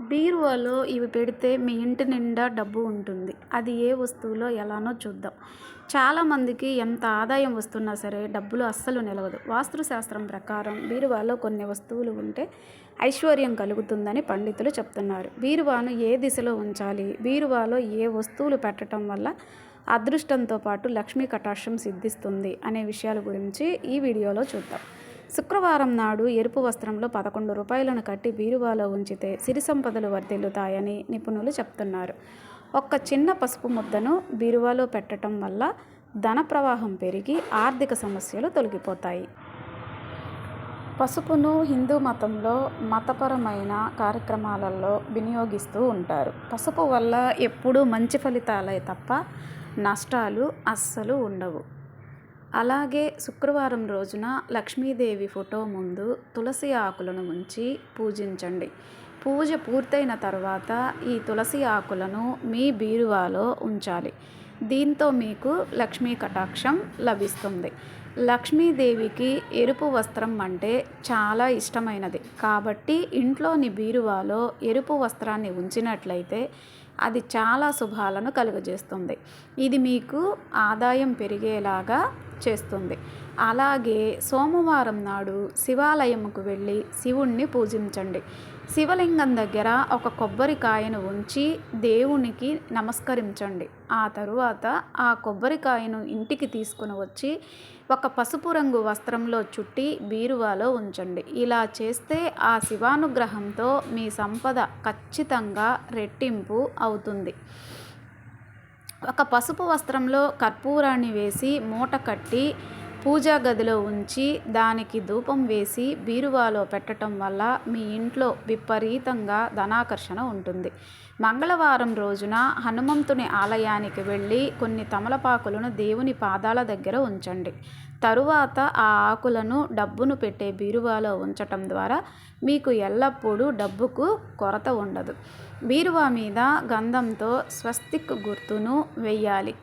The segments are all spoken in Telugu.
బీరువాలో ఇవి పెడితే మీ ఇంటి నిండా డబ్బు ఉంటుంది. అది ఏ వస్తువులో ఎలానో చూద్దాం. చాలామందికి ఎంత ఆదాయం వస్తున్నా సరే డబ్బులు అస్సలు నిలవదు. వాస్తుశాస్త్రం ప్రకారం బీరువాలో కొన్ని వస్తువులు ఉంటే ఐశ్వర్యం కలుగుతుందని పండితులు చెప్తున్నారు. బీరువాను ఏ దిశలో ఉంచాలి? బీరువాలో ఏ వస్తువులు పెట్టడం వల్ల అదృష్టంతో పాటు లక్ష్మీ కటాక్షం సిద్ధిస్తుంది అనే విషయాల గురించి ఈ వీడియోలో చూద్దాం. శుక్రవారం నాడు ఎరుపు వస్త్రంలో పదకొండు రూపాయలను కట్టి బీరువాలో ఉంచితే సిరి సంపదలు వర్ధిల్లుతాయని నిపుణులు చెప్తున్నారు. ఒక్క చిన్న పసుపు ముద్దను బీరువాలో పెట్టడం వల్ల ధన ప్రవాహం పెరిగి ఆర్థిక సమస్యలు తొలగిపోతాయి. పసుపును హిందూ మతంలో మతపరమైన కార్యక్రమాలలో వినియోగిస్తూ ఉంటారు. పసుపు వల్ల ఎప్పుడూ మంచి ఫలితాలే తప్ప నష్టాలు అస్సలు ఉండవు. అలాగే శుక్రవారం రోజున లక్ష్మీదేవి ఫోటో ముందు తులసి ఆకులను ఉంచి పూజించండి. పూజ పూర్తయిన తర్వాత ఈ తులసి ఆకులను మీ బీరువాలో ఉంచాలి. దీంతో మీకు లక్ష్మీ కటాక్షం లభిస్తుంది. లక్ష్మీదేవికి ఎరుపు వస్త్రం అంటే చాలా ఇష్టమైనది. కాబట్టి ఇంట్లోని బీరువాలో ఎరుపు వస్త్రాన్ని ఉంచినట్లయితే అది చాలా శుభాలను కలుగజేస్తుంది. ఇది మీకు ఆదాయం పెరిగేలాగా చేస్తుంది. అలాగే సోమవారం నాడు శివాలయంకు వెళ్ళి శివుణ్ణి పూజించండి. శివలింగం దగ్గర ఒక కొబ్బరికాయను ఉంచి దేవునికి నమస్కరించండి. ఆ తరువాత ఆ కొబ్బరికాయను ఇంటికి తీసుకుని వచ్చి ఒక పసుపు రంగు వస్త్రంలో చుట్టి బీరువాలో ఉంచండి. ఇలా చేస్తే ఆ శివానుగ్రహంతో మీ సంపద ఖచ్చితంగా రెట్టింపు అవుతుంది. ఒక పసుపు వస్త్రంలో కర్పూరాన్ని వేసి మూట కట్టి పూజా గదిలో ఉంచి దానికి ధూపం వేసి బీరువాలో పెట్టడం వల్ల మీ ఇంట్లో విపరీతంగా ధనాకర్షణ ఉంటుంది. మంగళవారం రోజున హనుమంతుని ఆలయానికి వెళ్ళి కొన్ని తమలపాకులను దేవుని పాదాల దగ్గర ఉంచండి. తరువాత ఆ ఆకులను డబ్బును పెట్టే బీరువాలో ఉంచటం ద్వారా మీకు ఎల్లప్పుడూ డబ్బుకు కొరత ఉండదు. బీరువా మీద గంధంతో స్వస్తిక్ గుర్తును వెయ్యాలి.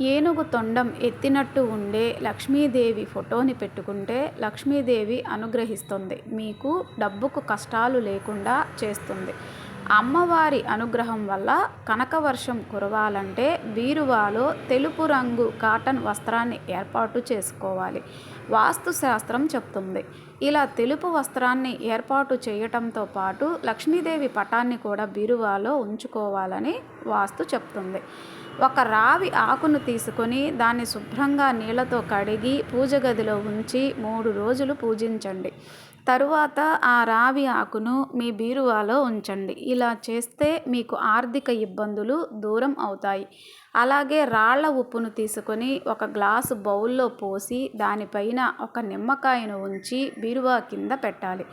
ఏనుగు తొండం ఎత్తినట్టు ఉండే లక్ష్మీదేవి ఫోటోని పెట్టుకుంటే లక్ష్మీదేవి అనుగ్రహిస్తుంది. మీకు డబ్బుకు కష్టాలు లేకుండా చేస్తుంది. అమ్మవారి అనుగ్రహం వల్ల కనకవర్షం కురవాలంటే బీరువాలో తెలుపు రంగు కాటన్ వస్త్రాన్ని ఏర్పాటు చేసుకోవాలి. వాస్తుశాస్త్రం చెప్తుంది. ఇలా తెలుపు వస్త్రాన్ని ఏర్పాటు చేయటంతో పాటు లక్ష్మీదేవి పటాన్ని కూడా బీరువాలో ఉంచుకోవాలని వాస్తు చెప్తుంది. ఒక రావి ఆకును తీసుకొని దాన్ని శుభ్రంగా నీళ్ళతో కడిగి పూజ గదిలో ఉంచి మూడు రోజులు పూజించండి. తరువాత ఆ రావి ఆకును మీ బీరువాలో ఉంచండి. ఇలా చేస్తే మీకు ఆర్థిక ఇబ్బందులు దూరం అవుతాయి. అలాగే రాళ్ళ ఉప్పును తీసుకొని ఒక గ్లాసు బౌల్లో పోసి దానిపైన ఒక నిమ్మకాయను ఉంచి బీరువా కింద పెట్టాలి.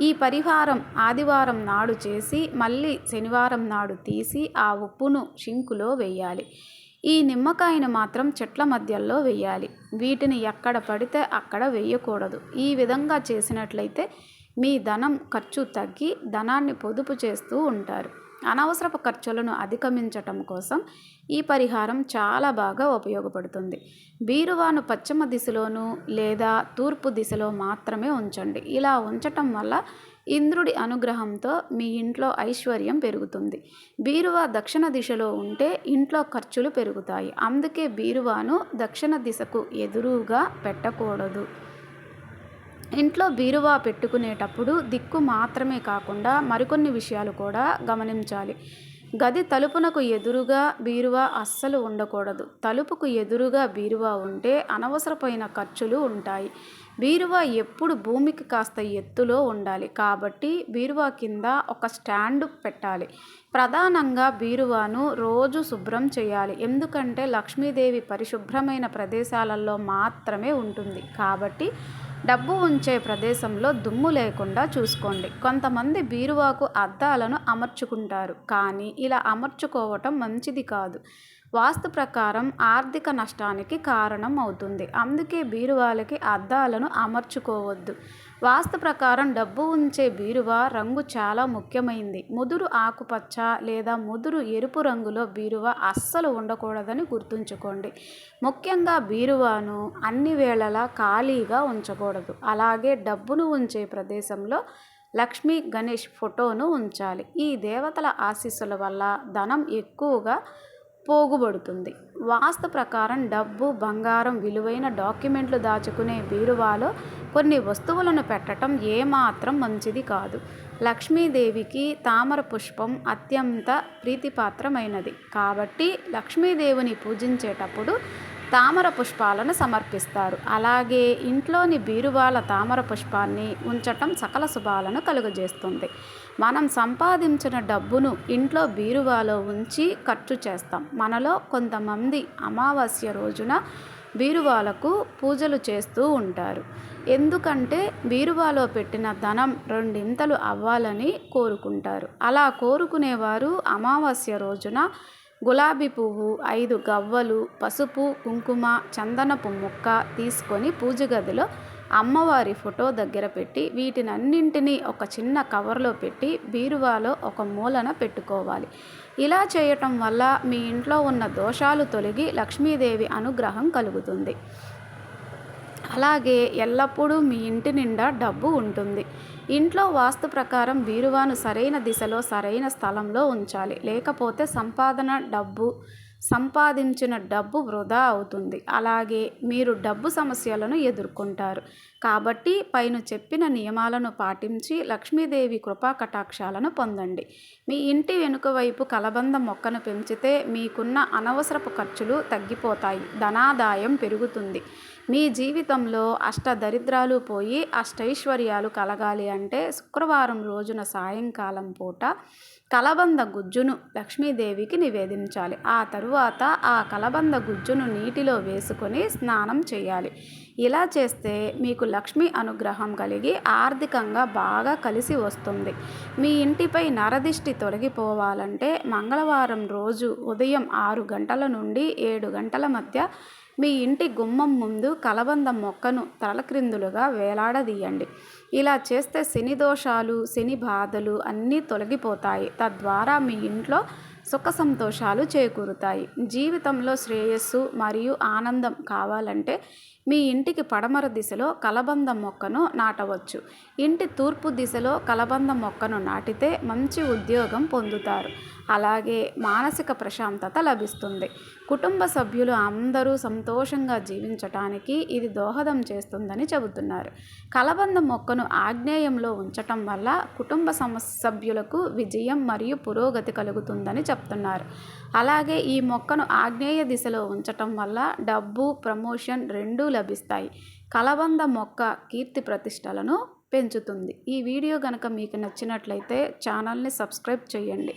ఈ పరిహారం ఆదివారం నాడు చేసి మళ్ళీ శనివారం నాడు తీసి ఆ ఉప్పును షింకులో వేయాలి. ఈ నిమ్మకాయను మాత్రం చెట్ల మధ్యలో వేయాలి. వీటిని ఎక్కడ పడితే అక్కడ వేయకూడదు. ఈ విధంగా చేసినట్లయితే మీ ధనం ఖర్చు తగ్గి ధనాన్ని పొదుపు చేస్తూ ఉంటారు. అనవసరపు ఖర్చులను అధిగమించటం కోసం ఈ పరిహారం చాలా బాగా ఉపయోగపడుతుంది. బీరువాను పశ్చిమ దిశలోను లేదా తూర్పు దిశలో మాత్రమే ఉంచండి. ఇలా ఉంచటం వల్ల ఇంద్రుడి అనుగ్రహంతో మీ ఇంట్లో ఐశ్వర్యం పెరుగుతుంది. బీరువా దక్షిణ దిశలో ఉంటే ఇంట్లో ఖర్చులు పెరుగుతాయి. అందుకే బీరువాను దక్షిణ దిశకు ఎదురుగా పెట్టకూడదు. ఇంట్లో బీరువా పెట్టుకునేటప్పుడు దిక్కు మాత్రమే కాకుండా మరికొన్ని విషయాలు కూడా గమనించాలి. గది తలుపునకు ఎదురుగా బీరువా అస్సలు ఉండకూడదు. తలుపుకు ఎదురుగా బీరువా ఉంటే అనవసరమైన ఖర్చులు ఉంటాయి. బీరువా ఎప్పుడు భూమికి కాస్త ఎత్తులో ఉండాలి. కాబట్టి బీరువా కింద ఒక స్టాండ్ పెట్టాలి. ప్రధానంగా బీరువాను రోజు శుభ్రం చేయాలి. ఎందుకంటే లక్ష్మీదేవి పరిశుభ్రమైన ప్రదేశాలలో మాత్రమే ఉంటుంది. కాబట్టి డబ్బు ఉంచే ప్రదేశంలో దుమ్ము లేకుండా చూసుకోండి. కొంతమంది బీరువాకు అద్దాలను అమర్చుకుంటారు. కానీ ఇలా అమర్చుకోవటం మంచిది కాదు. వాస్తు ప్రకారం ఆర్థిక నష్టానికి కారణం అవుతుంది. అందుకే బీరువాలకి అద్దాలను అమర్చుకోవద్దు. వాస్తు ప్రకారం డబ్బు ఉంచే బీరువా రంగు చాలా ముఖ్యమైంది. ముదురు ఆకుపచ్చ లేదా ముదురు ఎరుపు రంగులో బీరువా అస్సలు ఉండకూడదని గుర్తుంచుకోండి. ముఖ్యంగా బీరువాను అన్ని వేళలా ఖాళీగా ఉంచకూడదు. అలాగే డబ్బును ఉంచే ప్రదేశంలో లక్ష్మీ గణేష్ ఫోటోను ఉంచాలి. ఈ దేవతల ఆశీస్సుల వల్ల ధనం ఎక్కువగా పోగుబడుతుంది. వాస్తు ప్రకారం డబ్బు బంగారం విలువైన డాక్యుమెంట్లు దాచుకునే బీరువాలో కొన్ని వస్తువులను పెట్టడం ఏమాత్రం మంచిది కాదు. లక్ష్మీదేవికి తామర పుష్పం అత్యంత ప్రీతిపాత్రమైనది. కాబట్టి లక్ష్మీదేవిని పూజించేటప్పుడు తామర పుష్పాలను సమర్పిస్తారు. అలాగే ఇంట్లోని బీరువాల తామర పుష్పాన్ని ఉంచటం సకల శుభాలను కలుగజేస్తుంది. మనం సంపాదించిన డబ్బును ఇంట్లో బీరువాలో ఉంచి ఖర్చు చేస్తాం. మనలో కొంతమంది అమావాస్య రోజున బీరువాలకు పూజలు చేస్తూ ఉంటారు. ఎందుకంటే బీరువాలో పెట్టిన ధనం రెండింతలు అవ్వాలని కోరుకుంటారు. అలా కోరుకునేవారు అమావాస్య రోజున గులాబీ పువ్వు ఐదు గవ్వలు పసుపు కుంకుమ చందనపు ముక్క తీసుకొని పూజ గదిలో అమ్మవారి ఫోటో దగ్గర పెట్టి వీటినన్నింటినీ ఒక చిన్న కవర్లో పెట్టి బీరువాలో ఒక మూలన పెట్టుకోవాలి. ఇలా చేయటం వల్ల మీ ఇంట్లో ఉన్న దోషాలు తొలగి లక్ష్మీదేవి అనుగ్రహం కలుగుతుంది. అలాగే ఎల్లప్పుడూ మీ ఇంటి నిండా డబ్బు ఉంటుంది. ఇంట్లో వాస్తు ప్రకారం బీరువాను సరైన దిశలో సరైన స్థలంలో ఉంచాలి. లేకపోతే సంపాదన డబ్బు సంపాదించిన డబ్బు వృధా అవుతుంది. అలాగే మీరు డబ్బు సమస్యలను ఎదుర్కొంటారు. కాబట్టి పైన చెప్పిన నియమాలను పాటించి లక్ష్మీదేవి కృపా కటాక్షాలను పొందండి. మీ ఇంటి వెనుక వైపు కలబంద మొక్కను పెంచితే మీకున్న అనవసరపు ఖర్చులు తగ్గిపోతాయి. ధనాదాయం పెరుగుతుంది. మీ జీవితంలో అష్ట దరిద్రాలు పోయి అష్టైశ్వర్యాలు కలగాలి అంటే శుక్రవారం రోజున సాయంకాలం పూట కలబంద గుజ్జును లక్ష్మీదేవికి నివేదించాలి. ఆ తరువాత ఆ కలబంద గుజ్జును నీటిలో వేసుకొని స్నానం చేయాలి. ఇలా చేస్తే మీకు లక్ష్మీ అనుగ్రహం కలిగి ఆర్థికంగా బాగా కలిసి వస్తుంది. మీ ఇంటిపై నరదిష్టి తొలగిపోవాలంటే మంగళవారం రోజు ఉదయం ఆరు గంటల నుండి ఏడు గంటల మధ్య మీ ఇంటి గుమ్మం ముందు కలబంద మొక్కను తలక్రిందులుగా వేలాడదీయండి. ఇలా చేస్తే శని దోషాలు శని బాధలు అన్నీ తొలగిపోతాయి. తద్వారా మీ ఇంట్లో సుఖ సంతోషాలు చేకూరుతాయి. జీవితంలో శ్రేయస్సు మరియు ఆనందం కావాలంటే మీ ఇంటికి పడమర దిశలో కలబంద మొక్కను నాటవచ్చు. ఇంటి తూర్పు దిశలో కలబంద మొక్కను నాటితే మంచి ఉద్యోగం పొందుతారు. అలాగే మానసిక ప్రశాంతత లభిస్తుంది. కుటుంబ సభ్యులు అందరూ సంతోషంగా జీవించటానికి ఇది దోహదం చేస్తుందని చెబుతున్నారు. కలబంద మొక్కను ఆగ్నేయంలో ఉంచటం వల్ల కుటుంబ సభ్యులకు విజయం మరియు పురోగతి కలుగుతుందని చెప్తున్నారు. అలాగే ఈ మొక్కను ఆగ్నేయ దిశలో ఉంచటం వల్ల డబ్బు ప్రమోషన్ రెండూ లభిస్తాయి. కలబంద మొక్క కీర్తి ప్రతిష్టలను పెంచుతుంది. ఈ వీడియో కనుక మీకు నచ్చినట్లయితే ఛానల్ని సబ్స్క్రైబ్ చేయండి.